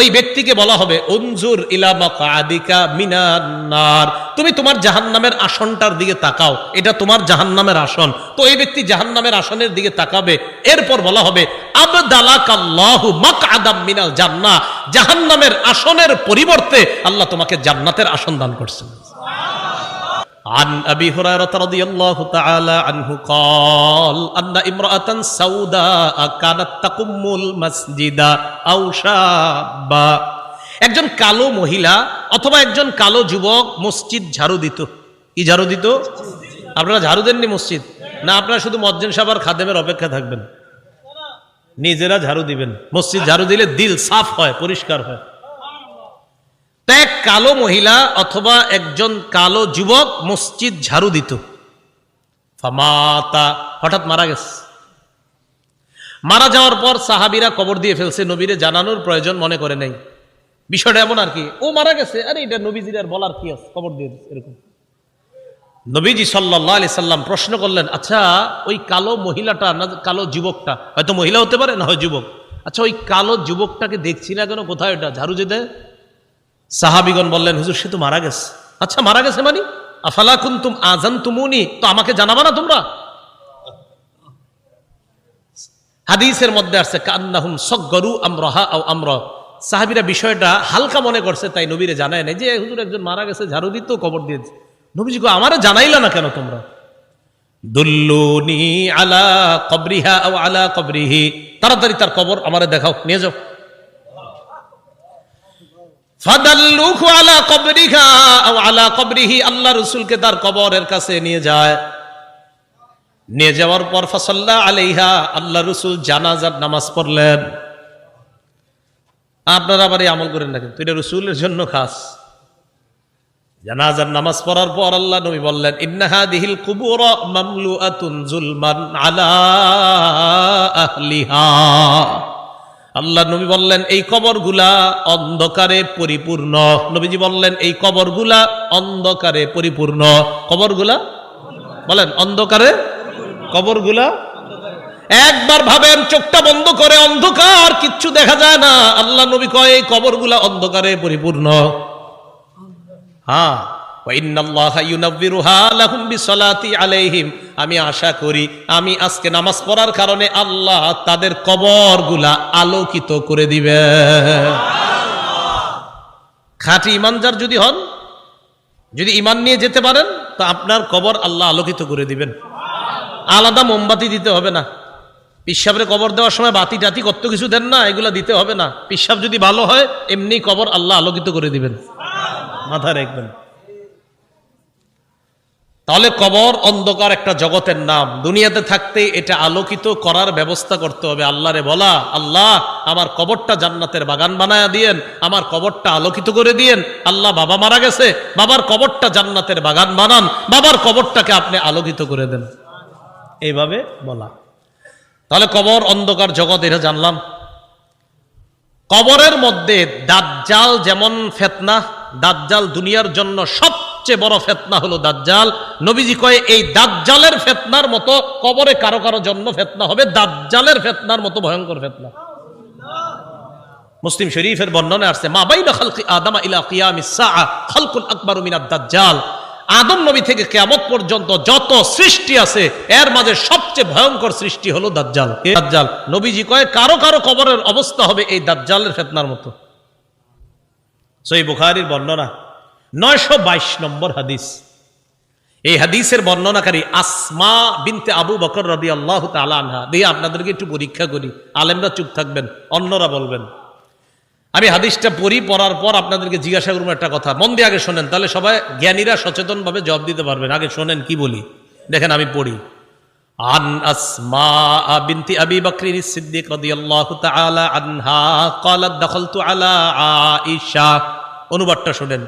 ওই ব্যক্তিকে বলা হবে অঞ্জুর ইলামা মিনান্নার তুমি তোমার জাহান্নামের আসনটার দিকে তাকাও, এটা তোমার জাহান্নামের আসন। তো এই ব্যক্তি জাহান্নামের আসনের দিকে তাকাবে, এরপর বলা হবে, আবদালাকাল্লাহু মাকআদাম মিনাল জান্নাহ। জাহান্নামের আসনের পরিবর্তে আল্লাহ তোমাকে জান্নাতের আসন দান করছেন। عن أبي هريرة رضي الله تعالى عنه قال أن امرأة سوداء كانت تقم المسجد أو شابا একজন কালো মহিলা অথবা একজন কালো যুবক মসজিদ ঝাড়ু দিত কি ঝাড়ু দিত আপনারা ঝাড়ু দেননি মসজিদ না আপনারা শুধু মজ্জেন সাবার খাদেমের অপেক্ষা থাকবেন নিজেরা ঝাড়ু দিবেন মসজিদ ঝাড়ু দিলে দিল সাফ হয় পরিষ্কার হয় তা এক কালো মহিলা অথবা একজন কালো যুবক মসজিদ ঝাড়ু দিত। ফামাতা হঠাৎ মারা গেছে। মারা যাওয়ার পর সাহাবিরা কবর দিয়ে ফেলছে, নবীরে জানানোর প্রয়োজন মনে করে নেই। বিষয়টা এমন আর কি, ও মারা গেছে, আরে এটা নবীজির আর বলার কি আছে? কবর দিয়ে এরকম। নবীজি সাল্লাহ আলি সাল্লাম প্রশ্ন করলেন আচ্ছা ওই কালো মহিলাটা না, কালো যুবকটা, হয়তো মহিলা হতে পারে, না হয় যুবক। আচ্ছা ওই কালো যুবকটাকে দেখছি না কেন? কোথায় ওটা? ঝাড়ু যেতে? সাহাবিগণ বললেন, হুজুর, সে তো মারা গেছে। আচ্ছা মারা গেছে মানে? আফালা কুন্তুম আজান তুমুনি তো আমাকে জানাবা না তোমরা? হাদিসের মধ্যে আসছে, কান্নাহুম সগরু আমরাহা আও আমরা। সাহাবিরা বিষয়টা হালকা মনে করছে, তাই নবীরে জানায় নাই যে, হুজুর, একজন মারা গেছে, ঝাড়ু দিত, কবর দিয়েছে। নবীজি কো আমারে জানাইলা না কেন তোমরা? দুল্লুনি আলা কবরিহা আও আলা কবরিহি। তাড়াতাড়ি তার কবর আমারে দেখাও, নিয়ে যাও। ফাদাল্লুহু আলা কবরিহা আও আলা কবরিহি, আল্লাহ রসুলকে তার কবরের কাছে নিয়ে যায়। নিয়ে যাওয়ার পর ফসল্লা আলাইহা, আল্লাহ রসুল জানাজার নামাজ পড়লেন। আপনারা আবার এই আমল করেন না কিন্তু এটা রসুলের জন্য খাস। জানাজার নামাজ পড়ার পর আল্লাহ নবী বললেন ইন্নাহা দিহিল কুবুর মামলুআতুন জুলমান আলা আহলিহা। আল্লাহ নবী বললেন, এই কবরগুলা অন্ধকারে পরিপূর্ণ। নবীজি বললেন, এই কবরগুলা অন্ধকারে পরিপূর্ণ। কবরগুলা? বলেন, অন্ধকারে কবরগুলা? একবার ভাবেন, চোখটা বন্ধ করে অন্ধকার, কিচ্ছু দেখা যায় না। আল্লাহ নবী কয়, এই কবরগুলা অন্ধকারে পরিপূর্ণ। হ্যাঁ। আমি আশা করি, আমি আজকে নামাজ পড়ার কারণে আল্লাহ তাদের কবরগুলা আলোকিত করে দিবে। খাঁটি ইমানদার যদি হন, যদি ইমান নিয়ে যেতে পারেন, তো আপনার কবর আল্লাহ আলোকিত করে দিবেন। আলাদা মোমবাতি দিতে হবে না। পিসাবের কবর দেওয়ার সময় বাতি টাতি কত কিছু দেন না, এগুলা দিতে হবে না। পিসাব যদি ভালো হয়, এমনি কবর আল্লাহ আলোকিত করে দিবেন। মাথায় রাখবেন। তাহলে কবর, অন্ধকার একটা জগতের নাম। দুনিয়াতে থাকতে এটা আলোকিত করার ব্যবস্থা করতে হবে। আল্লাহরে বলা, আল্লাহ, আমার কবরটা জান্নাতের বাগান বানায়া দিয়েন, আমার কবরটা আলোকিত করে দিয়েন। আল্লাহ, বাবা মারা গেছে, বাবার কবরটা জান্নাতের বাগান বানান, বাবার কবরটাকে আপনি আলোকিত করে দেন। এইভাবে বলা। তাহলে কবর, অন্ধকার জগৎ, এটা জানলাম। কবরের মধ্যে দাজ্জাল যেমন ফেতনা, দাজ্জাল দুনিয়ার জন্য সবচেয়ে বড় ফেতনা হলো দাজ্জাল। নবীজি কয়ে, এই দাজ্জালের ফেতনার মতো কবরে কারও কারও জন্য ফেতনা হবে, দাজ্জালের ফেতনার মতো ভয়ঙ্কর ফেতনা। মুসলিম শরীফের বর্ণনা আসছে, মা বাইনা খালকি আদামা ইলা কিয়ামিস সাআ খালকুল আকবারু মিনাদ দাজ্জাল। আদম নবী থেকে কেয়ামত পর্যন্ত যত সৃষ্টি আছে, এর মাঝে সবচেয়ে ভয়ঙ্কর সৃষ্টি হলো দাজ্জাল। দাজ্জাল? নবীজি কয়, কারও কারও কবরের অবস্থা হবে এই দাজ্জালের ফেতনার মতো। সই বুখারীর বর্ণনা নয়শো বাইশ নম্বর হাদিস এই হাদিসের বর্ণনাকারী আসমা বিনতে আবু বকর রবি আল্লাহ আনহা দিয়ে আপনাদেরকে একটু পরীক্ষা করি আলেমরা চুপ থাকবেন অন্যরা বলবেন আমি হাদিসটা পড়ি পড়ার পর আপনাদেরকে জিজ্ঞাসা করবো একটা কথা মন দিয়ে আগে শোনেন তাহলে সবাই জ্ঞানীরা সচেতনভাবে জবাব দিতে পারবেন আগে শোনেন কি বলি দেখেন আমি পড়ি عن أسماء بنت أبي بكر الصديق رضي الله تعالى عنها قالت دخلت على عائشة অনুবাদটা শোনেন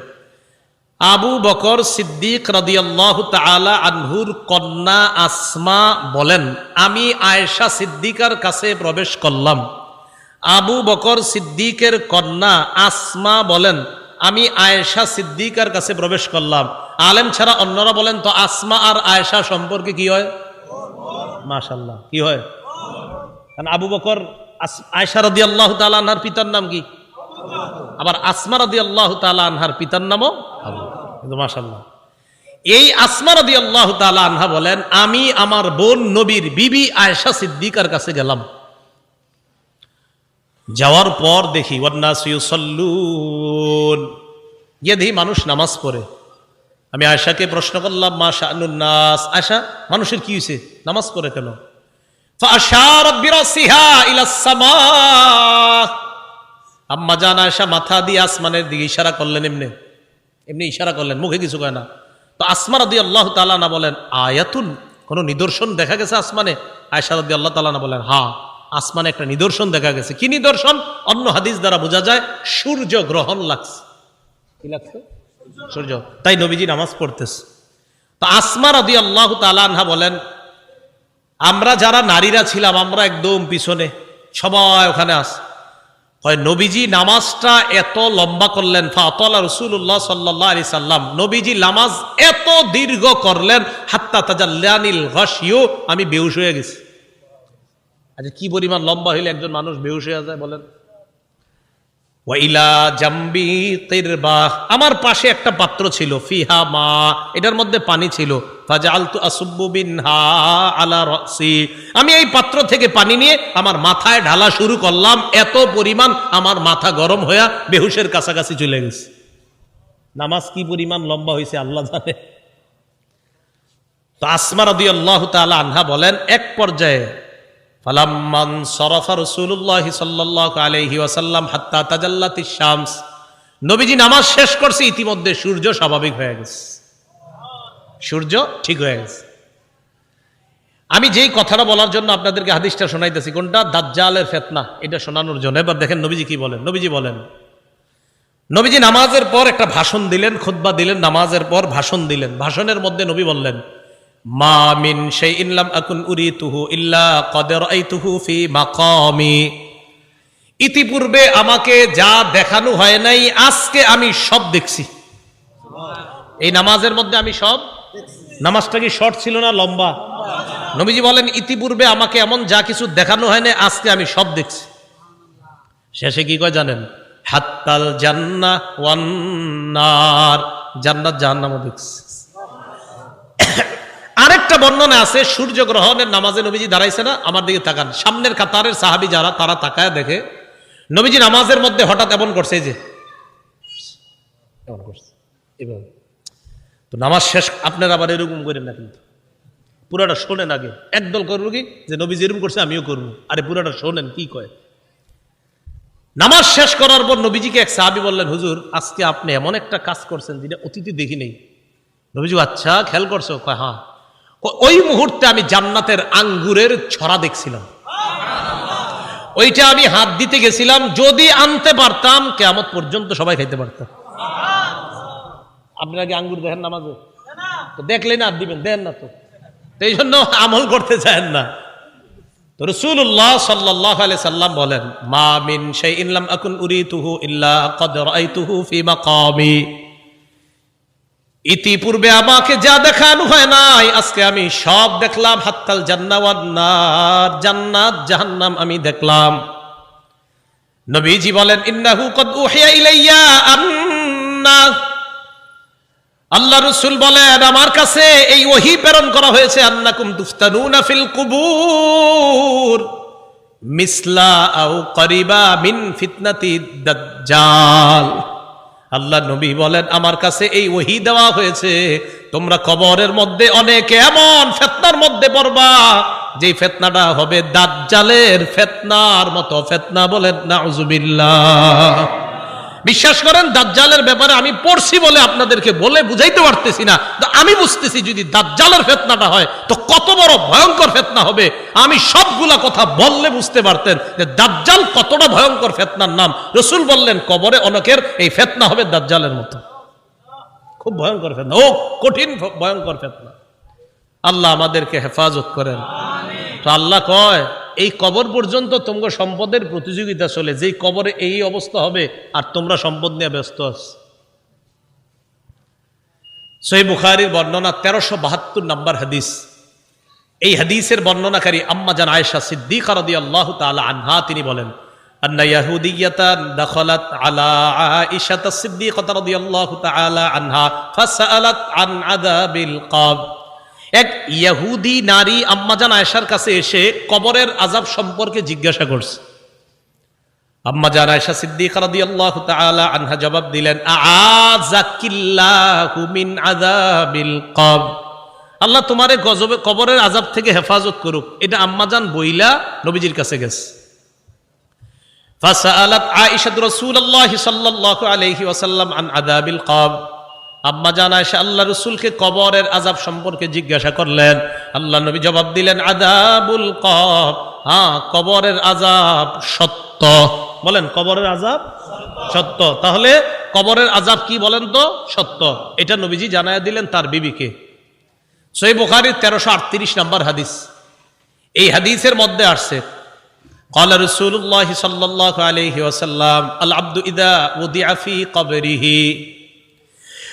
আবু বকর সিদ্দিক রাদিয়াল্লাহু তাআলা আনহুর কন্যা আসমা বলেন, আমি আয়েশা সিদ্দিকার কাছে প্রবেশ করলাম। আবু বকর সিদ্দিকের কন্যা আসমা বলেন, আমি আয়েশা সিদ্দিকার কাছে প্রবেশ করলাম। আলেম ছাড়া অন্যরা বলেন তো আসমা আর আয়েশা সম্পর্কে কি হয়? মাশাল্লাহ কি হয়? কারণ আবু বকর আয়েশা রদি আল্লাহ আনহার পিতার নাম কি? আবার আসমা রদি আল্লাহ আনহার পিতার নামও আবু মাসাল্লাহ এই আসমার দি আল্লাহ তালা আনহা বলেন, আমি আমার বোন নবীর বিবি আয়সা সিদ্দিকার কাছে গেলাম। যাওয়ার পর দেখি গিয়ে দেখি মানুষ নামাজ পড়ে। আমি আয়সাকে প্রশ্ন করলাম, মা নাস আয়সা মানুষের কি হয়েছে নামাজ পড়ে কেন? আম্মা জান আয়সা মাথা দিয়ে আসমানের দিকে ইশারা করলেন, এমনি এমনি ইশারা করলেন, মুখে কিছু কয় না। তো আসমান রদি আল্লাহ তালানা বলেন, আয়াতুন, কোন নিদর্শন দেখা গেছে আসমানে? আয়সা রদি আল্লাহ তালানা বলেন হা আসমানে একটা নিদর্শন দেখা গেছে। কি নিদর্শন? অন্য হাদিস দ্বারা বোঝা যায়, সূর্য গ্রহণ লাগছে। কি লাগছে? সূর্য। তাই নবীজি নামাজ পড়তেছে। তো আসমা রদি আল্লাহ তালানহা বলেন, আমরা যারা নারীরা ছিলাম, আমরা একদম পিছনে, সবাই ওখানে আস হয়, নবীজি নামাজটা এত লম্বা করলেন। ফাতলা রসুল্লাহ সাল্লাহ আলি সাল্লাম, নবীজি নামাজ এত দীর্ঘ করলেন, হাত্তা তাজাল্লানিল হাসিও আমি বেউস হয়ে গেছি। আচ্ছা কি পরিমাণ লম্বা হইলে একজন মানুষ বেউস হয়ে যায় বলেন? ওয়াইলা জাম্বি তিরবাহ আমার পাশে একটা পাত্র ছিল, ফিহা মা, এটার মধ্যে পানি ছিল। ফাজালতু আসুব্বু বিনহা আলা রাসি। আমি এই পাত্র থেকে পানি নিয়ে আমার মাথায় ঢালা শুরু করলাম, এত পরিমাণ আমার মাথা গরম হইয়া বেহুশের কাছাকাছি চলে গেছে। নামাজ কি পরিমাণ লম্বা হয়েছে আল্লাহ জানে। তো আসমা রাদিয়াল্লাহু তাআলা আনহা বলেন, এক পর্যায়ে ফালাম্মান সরফা রসুল্লাহ সাল্লাহ আলহি ওয়াসাল্লাম হাত্তা তাজাল্লাতি শামস। নবীজি নামাজ শেষ করছে, ইতিমধ্যে সূর্য স্বাভাবিক হয়ে গেছে। সূর্য ঠিক হয়ে গেছে। আমি যেই কথাটা বলার জন্য আপনাদেরকে হাদিসটা শোনাইতেছি, কোনটা? দাজ্জালের ফেতনা। এটা শোনানোর জন্য। এবার দেখেন নবীজি কি বলেন? নবীজি বলেন, নবীজি নামাজের পর একটা ভাষণ দিলেন, খুতবা দিলেন, নামাজের পর ভাষণ দিলেন। ভাষণের মধ্যে নবী বললেন মা মিন শাইইন লাম আকুন উরিতুহু ইল্লা কদ রাআইতুহু ফি মাকামি। ইতিপূর্বে আমাকে যা দেখানো হয় নাই, আজকে আমি সব দেখছি। এই নামাজের মধ্যে আমি সব নামাজটা কি শর্ট ছিল না লম্বা? নবীজি বলেন, ইতিপূর্বে আমাকে এমন যা কিছু দেখানো হয় না আজকে আমি সব দেখছি। শেষে কি কয় জানেন? হাত্তাল জান্না ওয়ান্নার। জান্নাত জাহান্নামও দেখছি। আরেকটা বর্ণনা আছে সূর্য গ্রহণের নামাজে নবীজি দাঁড়াইছে না, আমার দিকে তাকান। সামনের কাতারের সাহাবি যারা, তারা তাকায় দেখে, নবীজি নামাজের মধ্যে হঠাৎ এমন করছে যে। এমন করছে তো নামাজ শেষ, আপনার আবার এরকম করেন না কিন্তু। পুরাটা শোনেন আগে। একদল করব কি? যে নবীজি এরকম করছে, আমিও করব। আরে পুরাটা শোনেন, কি কয়? নামাজ শেষ করার পর নবীজিকে এক সাহাবি বললেন, হুজুর, আজকে আপনি এমন একটা কাজ করছেন যেটা অতীতে দেখি নেই। নবীজি আচ্ছা খেয়াল করছ? হ্যাঁ। ওই মুহূর্তে আমি জান্নাতের আঙ্গুরের ছড়া দেখছিলাম। ওইটা আমি হাত দিতে গেছিলাম, যদি আনতে পারতাম কেমত পর্যন্ত সবাই খাইতে পারতাম আপনারা কি আঙ্গুর দেখেন না মাঝে? তো দেখলেন আর দিবেন, দেন না তো। এই জন্য আমল করতে চান না। তো রসুল্লাহ সাল্লাহ আলাই সাল্লাম বলেন, মা মিন সেই ইনলাম আকুন উরিতুহু ইল্লা কদ রাইতুহু ফি মাকামি। ইতিপূর্বে আমাকে যা দেখানো হয় নাই, আজকে আমি সব দেখলাম, হাত্তাল জান্নাওয়ান্নার জান্নাত, জাহান্নাম আমি দেখলাম। নবীজি বলেন, ইন্নাহু কদ উহিয়া ইলাইয়া আন্না। আল্লাহ রসুল বলেন, আমার কাছে এই ওহি প্রেরণ করা হয়েছে, আন্নাকুম তুফতানুনা ফিল কুবুর। মিসলা আও করিবা মিন ফিতনাতি দাজ্জাল। আল্লাহ নবী বলেন, আমার কাছে এই ওহি দেওয়া হয়েছে। তোমরা কবরের মধ্যে অনেকে এমন ফেতনার মধ্যে পড়বা যে ফেতনাটা হবে দাজ্জালের ফেতনার মতো ফেতনা বলেন, নাউজুবিল্লাহ। বিশ্বাস করেন, দাজ্জালের ব্যাপারে আমি পড়ছি বলে আপনাদেরকে বলে বুঝাইতে পারতেছি না। তো আমি বুঝতেছি যদি দাজ্জালের ফেতনাটা হয়, তো কত বড় ভয়ঙ্কর ফেতনা হবে। আমি সবগুলা কথা বললে বুঝতে পারতেন যে দাজ্জাল কতটা ভয়ঙ্কর ফেতনার নাম। রসুল বললেন, কবরে অনেকের এই ফেতনা হবে দাজ্জালের মতো। খুব ভয়ঙ্কর ফেতনা। ও, কঠিন ভয়ঙ্কর ফেতনা। আল্লাহ আমাদেরকে হেফাজত করেন। তো আল্লাহ কয় এই কবর পর্যন্ত তোমরা সম্পদের প্রতিযোগিতা চলে যেই কবরে এই অবস্থা হবে আর তোমরা সম্পদ নিয়ে ব্যস্ত আছ সহি বুখারির বর্ণনা তেরোশো বাহাত্তর নম্বর হাদিস এই হাদিসের বর্ণনাকারী আম্মা জান আয়েশা সিদ্দিকা রাদিয়াল্লাহু তাআলা আনহা তিনি বলেন أن يهودية دخلت على عائشة الصديقة رضي الله تعالى عنها فسألت عن عذاب القبر এক ইয়াহুদি নারী আম্মাজান আয়সার কাছে এসে কবরের আজাব সম্পর্কে জিজ্ঞাসা করছে। আম্মাজান আয়সা সিদ্দিক রাদি আল্লাহ তাআলা আনহা জবাব দিলেন, আযাকিল্লাহু মিন আযাবিল কবর। আল্লাহ তোমারে গজবে, কবরের আজাব থেকে হেফাজত করুক। এটা আম্মাজান বইলা নবীজির কাছে গেছে। ফাসাআলাত আয়েশা রাসূলুল্লাহ সাল্লাল্লাহু আলাইহি ওয়াসাল্লাম আন আযাবিল কবর। আম্মা জান আয়েশা আল্লাহ রসুলকে কবরের আজাব সম্পর্কে জিজ্ঞাসা করলেন আল্লাহ নবী জবাব দিলেন আজাবুল কব হ্যাঁ কবরের আজাব সত্য বলেন কবরের আজাব সত্য তাহলে কবরের আজাব কি বলেন তো সত্য এটা নবীজি জানায় দিলেন তার বিবিকে সই বুখারির তেরোশো আটত্রিশ নম্বর হাদিস এই হাদিসের মধ্যে আসছে قال رسول الله صلى الله عليه وسلم العبد اذا وضع في قبره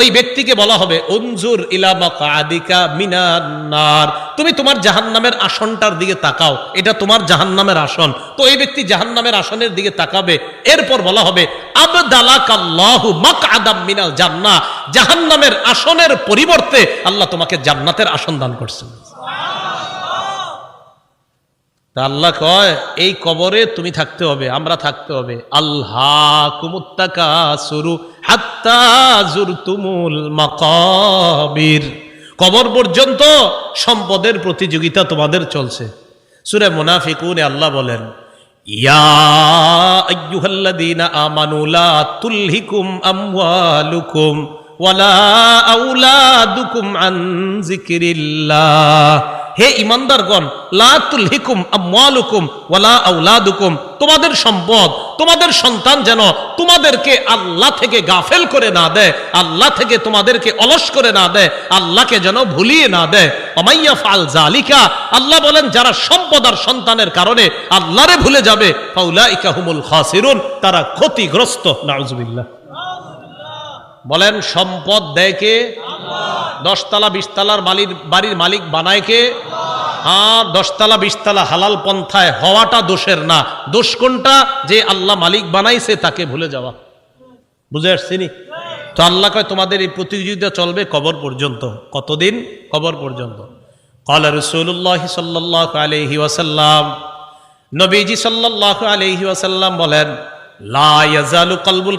ওই ব্যক্তিকে বলা হবে অঞ্জুর ইলামা কাদিকা মিনান্নার তুমি তোমার জাহান্নামের আসনটার দিকে তাকাও, এটা তোমার জাহান্নামের আসন। তো এই ব্যক্তি জাহান্নামের আসনের দিকে তাকাবে, এরপর বলা হবে, আবদালাকাল্লাহু মাকআদাম মিনাল জান্নাহ। জাহান্নামের আসনের পরিবর্তে আল্লাহ তোমাকে জান্নাতের আসন দান করছেন। তা আল্লাহ কয়, এই কবরে তুমি থাকতে হবে, আমরা থাকতে হবে। আল্লাহ কুমুত্তাকা সুরু হাত্তা জুরতুমুল মাকাবির। কবর পর্যন্ত সম্পদের প্রতিযোগিতা তোমাদের চলছে। সুরে মুনাফিকুনে আল্লাহ বলেন, ইয়া আমানু লা তুলহিকুম আমওয়ালুকুম ওয়ালা আউলাদুকুম আন যিকরিল্লাহ। হে ইমানদারগণ, লা তুলহিকুম আমওয়ালুকুম ওয়ালা আউলাদুকুম তোমাদের সম্পদ, তোমাদের সন্তান যেন তোমাদেরকে আল্লাহ থেকে গাফেল করে না দেয়, আল্লাহ থেকে তোমাদেরকে অলস করে না দেয়, আল্লাহকে যেন ভুলিয়ে না দেয়। অমাইয়া ফাল জালিকা আল্লাহ বলেন, যারা সম্পদ আর সন্তানের কারণে আল্লাহরে ভুলে যাবে, ফাউলাইকা হুমুল খাসিরুন, তারা ক্ষতিগ্রস্ত, নাউজুবিল্লাহ। বলেন, সম্পদ দেয় কে? দশতলা, বিশতলার বাড়ির মালিক বানায় কে? আর দশতলা, বিশতলা হালাল পন্থায় হওয়াটা দোষের না। দোষ কোনটা? যে আল্লাহ মালিক বানাইছে তাকে ভুলে যাওয়া। বুঝে আসছিনি তো আল্লাহ কয়, তোমাদের এই প্রতিযোগিতা চলবে কবর পর্যন্ত। কতদিন? কবর পর্যন্ত। রসুল্লাহ সাল্লাহ আলহি নবীজি সাল্লাহ আলহি বলেন কলবুল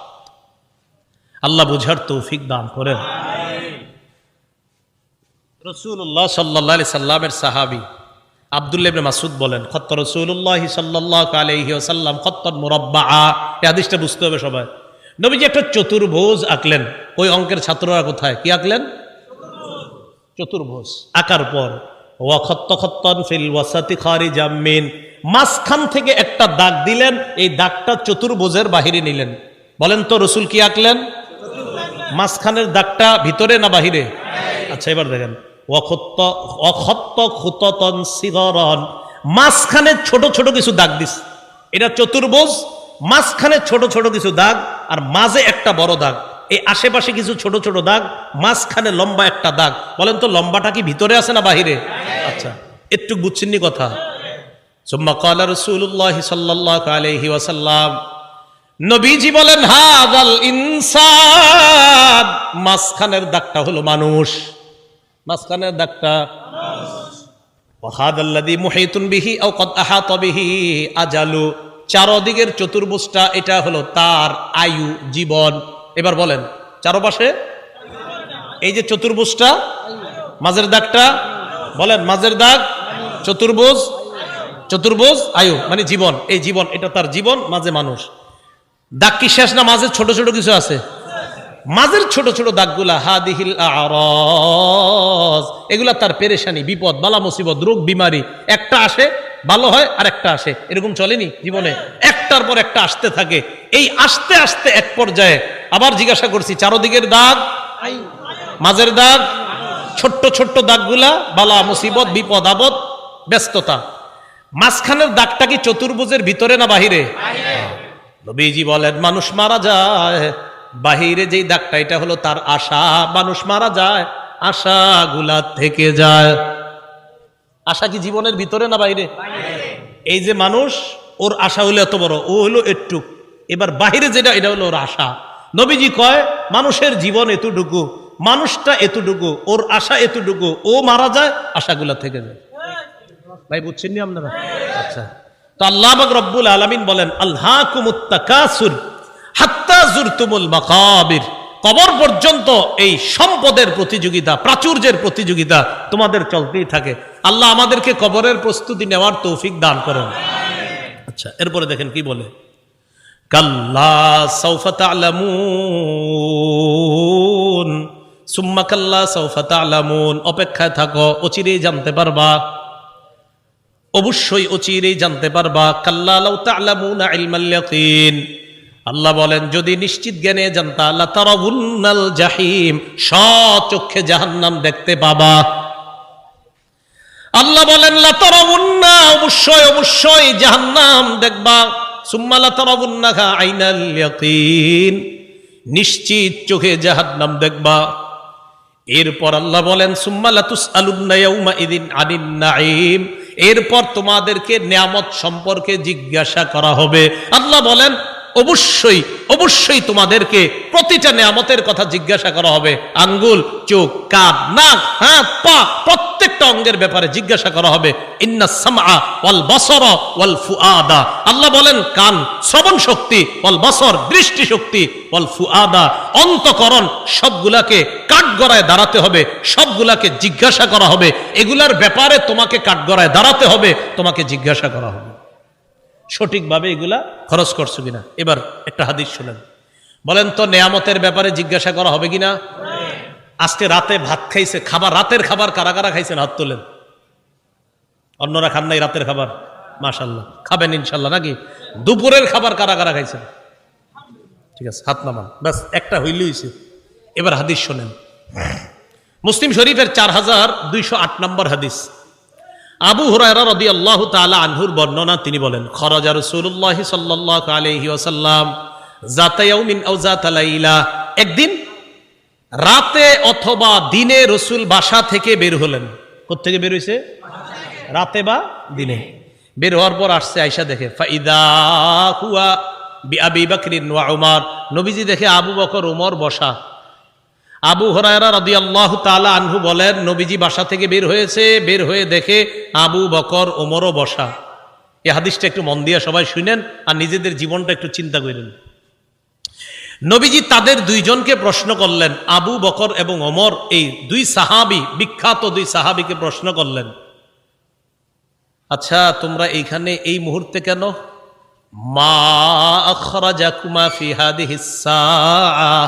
আল্লাহ বুঝার তৌফিক দান করেন। রসুল্লাহ সাল্লাহ সাল্লামের সাহাবি আবদুল্লাহ মাসুদ বলেন, খত্ত রসুল্লাহ সাল্লাহ আলহি আসাল্লাম খত্তর মুরব্বা এই আদিসটা বুঝতে হবে সবাই। নবীজি একটা চতুর্ভুজ আঁকলেন। ওই অঙ্কের ছাত্ররা কোথায়? কি আঁকলেন? চতুর্ভোজ আঁকার পর ওয়াখত্ত খত্তন ফিল ওয়াসাতি খারি জামিন মাঝখান থেকে একটা দাগ দিলেন, এই দাগটা চতুর্ভোজের বাহিরে নিলেন। বলেন তো রসুল কি আঁকলেন? মাঝখানের দাগটা ভিতরে না বাহিরে? আচ্ছা এবার দেখেন। অখত্ত খুততন সিগরন। মাঝখানে ছোট ছোট কিছু দাগ দিস। এটা চতুর্ভুজ, মাঝখানে ছোট ছোট কিছু দাগ আর মাঝে একটা বড় দাগ। এই আশেপাশে কিছু ছোট ছোট দাগ, মাঝখানে লম্বা একটা দাগ। বলেন তো, লম্বাটা কি ভিতরে আছে না বাহিরে? আচ্ছা একটু বুঝছেননি কথা। সুম্মা কালা রসুল্লাহ সাল্লাহ আলহি ওয়াসাল্লাম নবীজি বলেন হাদাল ইনসান। মাঝখানের দাগটা হলো মানুষ। মাঝখানের দাগটা ওয়াহাদাল্লাযী মুহিতুন বিহি আও বিহি আজালু। চারদিকের চতুর্ভুজটা, এটা হলো তার আয়ু, জীবন। এবার বলেন, চারপাশে এই যে চতুর্ভুজটা, মাঝের দাগটা, বলেন, মাঝের দাগ, চতুর্ভুজ চতুর্ভুজ, আয়ু মানে জীবন। এই জীবন, এটা তার জীবন, মাঝে মানুষ। দাগ কি শেষ না মাঝের ছোট ছোট কিছু আছে? মাঝের ছোট ছোট দাগগুলা, হাদিহিল আরজ, এগুলা তার পেরেশানি, বিপদ, বালা মুসিবত, রোগ, বিমারি। একটা আসে, ভালো হয়, আর একটা আসে। এরকম চলেনি জীবনে? একটার পর একটা আসতে থাকে। এই আসতে আসতে এক পর্যায়ে আবার জিজ্ঞাসা করছি, চারোদিকের দাগ, মাঝের দাগ, ছোট্ট ছোট্ট দাগগুলা, বালা মুসিবত, বিপদ, আপদ, ব্যস্ততা। মাঝখানের দাগটা কি চতুর্ভুজের ভিতরে না বাহিরে? নবীজি বলেন, মানুষ মারা যায়, বাহিরে যেই দাগটা, এটা হলো তার আশা। মানুষ মারা যায় আশাগুলা থেকে যায়। আশা কি জীবনের ভিতরে না বাইরে? এই যে মানুষ, ওর আশা হলো এত বড়, ও হলো একটু। এবার বাহিরে যেটা, এটা হলো ওর আশা। নবীজি কয়, মানুষের জীবন এতটুকু, মানুষটা এতটুকু, ওর আশা এতটুকু, ও মারা যায় আশাগুলা থেকে যায়। ভাই, বুঝছেন নি আপনারা? আচ্ছা। তো আল্লাহ রব্বুল আলামিন বলেন আল্লাহ কুমুত্তাকাসুর হাত্তা জুরতুমুল মাকাবির। কবর পর্যন্ত এই সম্পদের প্রতিযোগিতা, প্রাচুর্যের প্রতিযোগিতা তোমাদের চলতেই থাকে। আল্লাহ আমাদেরকে কবরের প্রস্তুতি নেওয়ার তৌফিক দান করেন। আচ্ছা এরপরে দেখেন কি বলে, কাল্লা সৌফা তালামুন। সুম্মা কাল্লা সৌফা তালামুন। অপেক্ষায় থাকো, অচিরেই জানতে পারবা অবশ্যই অচিরেই জানতে পারবা, কাল্লা লাউ তা'লামুনা ইলমাল ইয়াকিন। আল্লাহ বলেন, যদি নিশ্চিত জ্ঞানে জানতা আল্লাহ তারাবুন্নাল জাহিম সচক্ষে জাহান্নাম দেখতে পাবা। আল্লাহ বলেন, লা তারাবুন্না অবশ্যই অবশ্যই জাহান্নাম দেখবা। সুম্মা লা তারাবুন্নাহা আইনাল নিশ্চিত চোখে জাহান্নাম দেখবা। এরপর আল্লাহ বলেন এরপর তোমাদেরকে নিয়ামত সম্পর্কে জিজ্ঞাসা করা হবে। আল্লাহ বলেন অবশ্যই অবশ্যই তোমাদেরকে প্রতিটা নিয়ামতের কথা জিজ্ঞাসা করা হবে। আঙ্গুল, চোখ, কান, নাক, হাত, পা, প্রত্যেকটা অঙ্গের ব্যাপারে জিজ্ঞাসা করা হবে। ইন্না সামআ ওয়াল বসর ওয়াল ফুআদা। আল্লাহ বলেন, কান শ্রবণ শক্তি, ওয়াল বসর দৃষ্টি শক্তি, ওয়াল ফুআদা। অন্তকরণ, সবগুলাকে কাঠগড়ায় দাঁড়াতে হবে, সবগুলাকে জিজ্ঞাসা করা হবে। এগুলার ব্যাপারে তোমাকে কাঠগড়ায় দাঁড়াতে হবে, তোমাকে জিজ্ঞাসা করা হবে। সঠিকভাবে এগুলা খরচ করছ কিনা? এবার একটা হাদিস শুনেন। বলেন তো, নেয়ামতের ব্যাপারে জিজ্ঞাসা করা হবে কিনা? আজকে রাতে ভাত খাইছে, খাবার, রাতের খাবার কারা কারা খাইছেন? হাত তোলেন। অন্যরা খান নাই রাতের খাবার? মাশাল্লাহ খাবেন ইনশাল্লাহ নাকি? দুপুরের খাবার কারা কারা খাইছেন? ঠিক আছে, হাত নামান। ব্যাস, একটা হইলে হইছে। এবার হাদিস শোনেন। মুসলিম শরীফের চার হাজার দুইশো আট নম্বর হাদিস। আবু হুরায়রা রদি আল্লাহ তালা আনহুর বর্ণনা, তিনি বলেন, খরজা রসুল্লাহ সাল্লাহ আলহি ওসাল্লাম জাতায়াউমিন আও জাতালাইলা একদিন রাতে অথবা দিনে রসুল বাসা থেকে বের হলেন। কোথেকে বের হয়েছে রাতে বা দিনে। বের হওয়ার পর আসছে আয়সা দেখে, ফাইদা হুয়া আবি বাকরিন ওয়া উমার। নবীজি দেখে আবু বকর, উমর বসা। আবু হরায়রা রদি আল্লাহ তালা আনহু বলেন, নবীজি বাসা থেকে বের হয়েছে, বের হয়ে দেখে আবু বকর, ওমরও বসা। এই হাদিসটা একটু মন দিয়ে সবাই শুনেন আর নিজেদের জীবনটা একটু চিন্তা করেন। নবীজি তাদের দুইজনকে প্রশ্ন করলেন, আবু বকর এবং ওমর, এই দুই সাহাবি, বিখ্যাত দুই সাহাবিকে প্রশ্ন করলেন আচ্ছা তোমরা এইখানে এই মুহূর্তে কেন? মা আখরাজাকুমা ফি হাদিহিস সাআ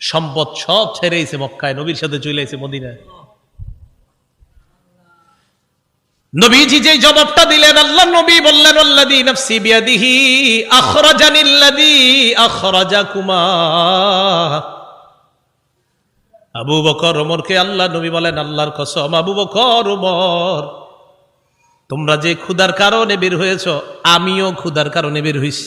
সম্পদ সব ছেড়েছে মক্কায়, নবীর সাথে চলে এসে মদিনায়। নবীজি যে জবাবটা দিলেন আল্লাহ নবী বললেন আল্লাযী নাফসি বিয়াদিহি আখরাজানিল্লাযী আখরাজাকুমা। আবু বকর ওমরকে আল্লাহ নবী বলেন, আল্লাহর কসম, আবু বকর ওমর, তোমরা যে ক্ষুধার কারণে বের হয়েছ, আমিও ক্ষুধার কারণে বের হইছি।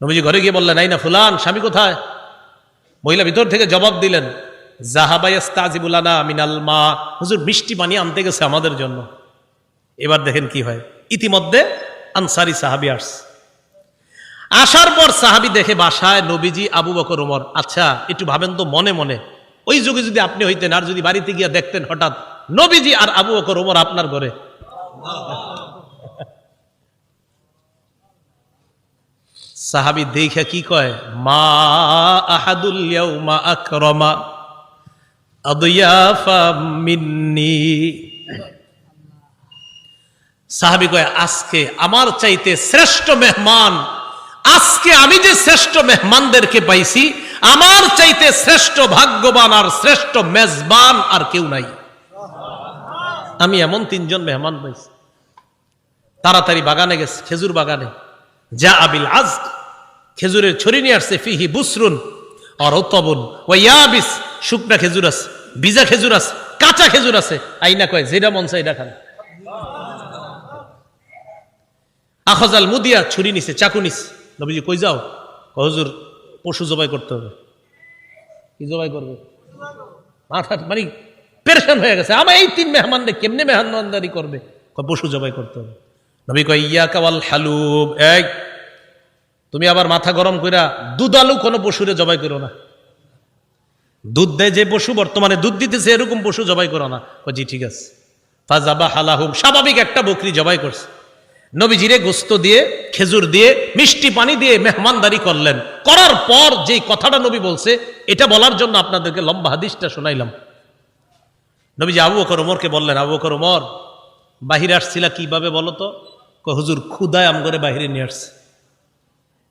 নবীজি ঘরে গিয়ে বললেন, এই না ফুলান, স্বামী কোথায়? মহিলা ভিতর থেকে জবাব দিলেন জাহাবাইস্তাজিবুলানা মিনাল মা। হুজুর, মিষ্টি পানি আনতে গেছে আমাদের জন্য। এবার দেখেন কি হয়। ইতিমধ্যে আনসারি সাহাবি আস আসার পর সাহাবি দেখে বাসায় নবীজি আবু বকর ওমর আচ্ছা একটু ভাবেন তো মনে মনে। ওই যুগে যদি আপনি হইতেন আর যদি বাড়িতে গিয়ে দেখতেন হঠাৎ নবীজি আর আবু বকর ওমর আপনার ঘরে। সাহাবি দেখে কি কয়? মা আহাদুল ইয়াউমা আকরামা মিন্নি। সাহাবি কয়, আজকে আমার চাইতে শ্রেষ্ঠ মেহমান, আজকে আমি যে শ্রেষ্ঠ মেহমানদেরকে পাইছি, আমার চাইতে শ্রেষ্ঠ ভাগ্যবান আর শ্রেষ্ঠ মেজবান আর কেউ নাই। আমি এমন তিনজন মেহমান পাইছি। তাড়াতাড়ি বাগানে গেছে, খেজুর বাগানে। যা আবিল আজ খেজুরের ছড়ি নিয়ে আসছে, ফিহি বুসরুন আর তবন ও ইয়াবিস, শুকনা খেজুর আছে, বিজা খেজুর আছে, কাঁচা খেজুর আছে। আইনা কয়, যেটা মন চাই এটা খান। আখজাল মুদিয়া ছুরি নিছে, চাকু নিছে। নবীজি কই যাও? হুজুর, পশু জবাই করতে হবে। কি জবাই করবে? মাথা মানে পেরেশান হয়ে গেছে। আমার এই তিন মেহমানরে কেমনে মেহমানদারি করবে? পশু জবাই করতে হবে। নবী কয় ইয়া কাওয়াল হালুব। এই তুমি আবার মাথা গরম কইরা দুধালু কোনো পশুরে জবাই করো না। দুধ দেয় যে পশু, বর্তমানে দুধ দিতেছে এরকম পশু জবাই করো না। জি, ঠিক আছে। ফাজাবা হালাহুম, স্বাভাবিক একটা বকরি জবাই করছে। নবীজিরে গোস্ত দিয়ে, খেজুর দিয়ে, মিষ্টি পানি দিয়ে মেহমানদারি করলেন। করার পর যে কথাটা নবী বলছে, এটা বলার জন্য আপনাদেরকে লম্বা হাদিসটা শোনাইলাম। নবীজি আবু বকর ওমরকে বললেন, আবু বকর ওমর, বাহিরে আসছিলা কীভাবে বলো তো? হুজুর ক্ষুদায় আম করে বাহিরে নিয়ে আসছে।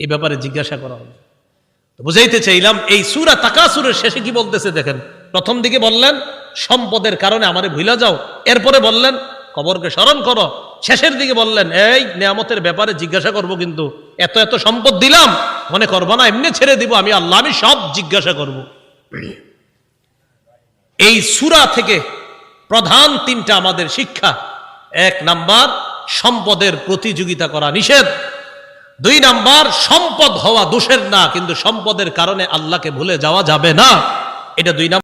এই ব্যাপারে জিজ্ঞাসা করা হবে। বুঝাইতে চাইলাম, এই সুরা তাকাসুরের শেষে কি বলতেছে দেখেন। প্রথম দিকে বললেন, সম্পদের কারণে আমারে ভুলা যাও। এরপরে বললেন, কবরকে স্মরণ করো। শেষের দিকে বললেন, এই নিয়ামতের ব্যাপারে জিজ্ঞাসা করব কিন্তু, এত এত সম্পদ দিলাম, মনে করব না, এমনি ছেড়ে দিব, আমি আল্লাহ, আমি সব জিজ্ঞাসা করব। এই সুরা থেকে প্রধান তিনটা আমাদের শিক্ষা। এক নাম্বার, সম্পদের প্রতিযোগিতা করা নিষেধ। দুই নাম্বার, সম্পদ হওয়া দোষের না, কিন্তু সম্পদের কারণে আল্লাহকে ভুলে যাওয়া যাবে না। এটা দুই নাম্বার।